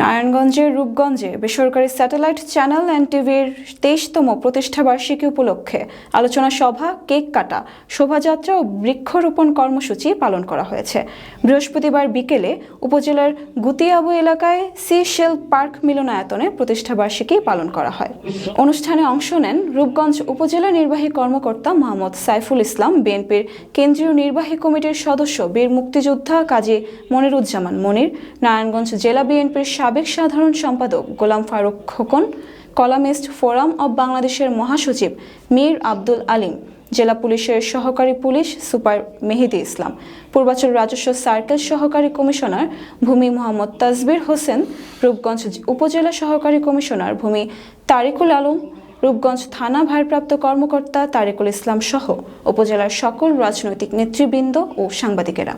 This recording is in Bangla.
নারায়ণগঞ্জের রূপগঞ্জে বেসরকারি স্যাটেলাইট চ্যানেল অ্যান্ড টিভির তেইশতম প্রতিষ্ঠা বার্ষিকী উপলক্ষে আলোচনা সভা, কেক কাটা, শোভাযাত্রা ও বৃক্ষরোপণ কর্মসূচি পালন করা হয়েছে। বৃহস্পতিবার বিকেলে উপজেলার গুতিয়াবু এলাকায় সি শেল পার্ক মিলনায়তনে প্রতিষ্ঠা বার্ষিকী পালন করা হয়। অনুষ্ঠানে অংশ নেন রূপগঞ্জ উপজেলা নির্বাহী কর্মকর্তা মোহাম্মদ সাইফুল ইসলাম, বিএনপির কেন্দ্রীয় নির্বাহী কমিটির সদস্য বীর মুক্তিযোদ্ধা কাজী মনিরুজ্জামান মনির, নারায়ণগঞ্জ জেলা বিএনপির সাবেক সাধারণ সম্পাদক Golam Faruk Khokon, columnist forum of বাংলাদেশের মহাসচিব মীর আব্দুল আলিম, জেলা পুলিশের সহকারী পুলিশ সুপার মেহেদি ইসলাম, পূর্বাচল রাজস্ব সার্কেল সহকারী কমিশনার ভূমি মোহাম্মদ তাজবির হোসেন, রূপগঞ্জ উপজেলা সহকারী কমিশনার ভূমি তারিকুল আলম, রূপগঞ্জ থানা ভারপ্রাপ্ত কর্মকর্তা তারিকুল ইসলাম সহ উপজেলার সকল রাজনৈতিক নেতৃবৃন্দ ও সাংবাদিকেরা।